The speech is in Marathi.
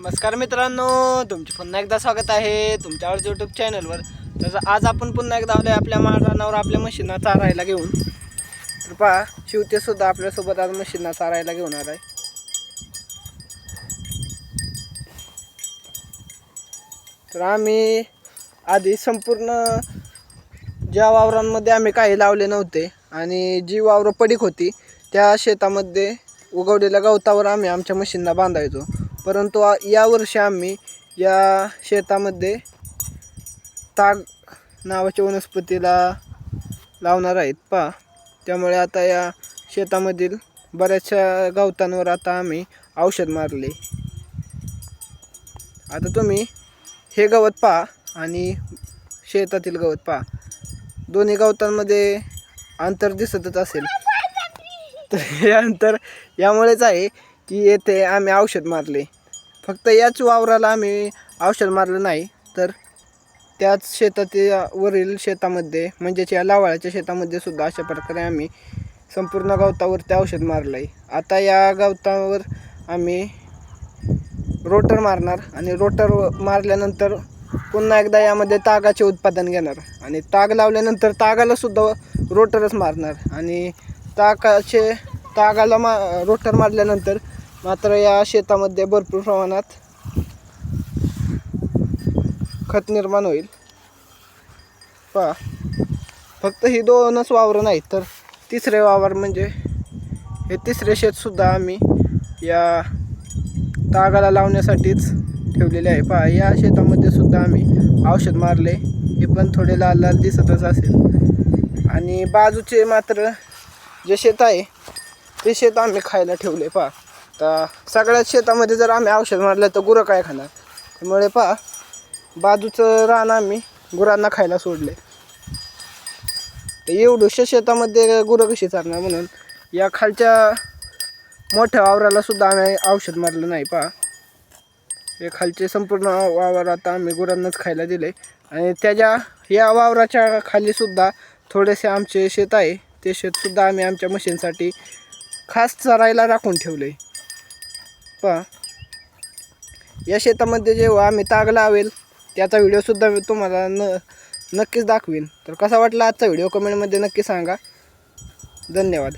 नमस्कार मित्रांनो तुमचे पुन्हा एकदा स्वागत आहे तुमच्यावर यूट्यूब चॅनलवर तर आज आपण पुन्हा एकदा आलोय आपल्या मारानावर आपल्या मशीनना चारायला घेऊन. तर पहा शिवतेसुद्धा आपल्यासोबत आज मशीनना चारायला घेऊन आलाय. तर आम्ही आधी संपूर्ण ज्या वावरांमध्ये आम्ही काही लावले नव्हते आणि जी वावरं पडीक होती त्या शेतामध्ये उगवलेल्या गवतावर आम्ही आमच्या मशीनला बांधायचो. परंतु यावर्षी आम्ही या शेतामध्ये ताग नावाच्या वनस्पतीला लावणार आहेत पा त्यामुळे आता या शेतामधील बऱ्याचशा गवतांवर आता आम्ही औषध मारले. आता तुम्ही हे गवत पहा आणि शेतातील गवत पहा. दोन्ही गवतांमध्ये अंतर दिसतच असेल. तर हे अंतर यामुळेच आहे की येथे आम्ही औषध मारले. फक्त याच वावराला आम्ही औषध मारलं नाही तर त्याच शेतातील वरील शेतामध्ये म्हणजेच या लावाळ्याच्या शेतामध्ये सुद्धा अशा प्रकारे आम्ही संपूर्ण गवतावरती औषध मारलं आहे आता या गवतावर आम्ही रोटर मारणार आणि रोटर मारल्यानंतर पुन्हा एकदा यामध्ये तागाचे उत्पादन घेणार आणि ताग लावल्यानंतर तागालासुद्धा रोटरच मारणार आणि तागाचे तागाला मा रोटर मारल्यानंतर मात्र या शेतामध्ये भरपूर प्रमाणात खत निर्माण होईल. पहा फक्त ही दोनच वावरं नाही तर तिसरे वावर म्हणजे हे तिसरे शेतसुद्धा आम्ही या तागाला लावण्यासाठीच ठेवलेले आहे. पहा या शेतामध्ये सुद्धा आम्ही औषध मारले. हे पण थोडे लाल लाल दिसतच असेल. आणि बाजूचे मात्र जे शेत आहे ते शेत आम्ही खायला ठेवले. पहा तर सगळ्यात शेतामध्ये जर आम्ही औषध मारलं तर गुरं काय खाणार? त्यामुळे पहा बाजूचं रान आम्ही गुरांना खायला सोडले तर एवढ्याशा शेतामध्ये गुरं कशी चालणार म्हणून या खालच्या मोठ्या वावराला सुद्धा आम्ही औषध मारलं नाही पहा. हे खालचे संपूर्ण वावर आता आम्ही गुरांनाच खायला दिले आणि त्याच्या या वावराच्या खाली सुद्धा थोडेसे आमचे शेत आहे. ते शेतसुद्धा आम्ही आमच्या मशीनसाठी खास चरायला राखून ठेवले पहा. या शेतामध्ये जेव्हा आम्ही ताग लावेल त्याचा व्हिडिओसुद्धा मी तुम्हाला न नक्कीच दाखवीन. तर कसा वाटला आजचा व्हिडिओ कमेंटमध्ये नक्की सांगा. धन्यवाद.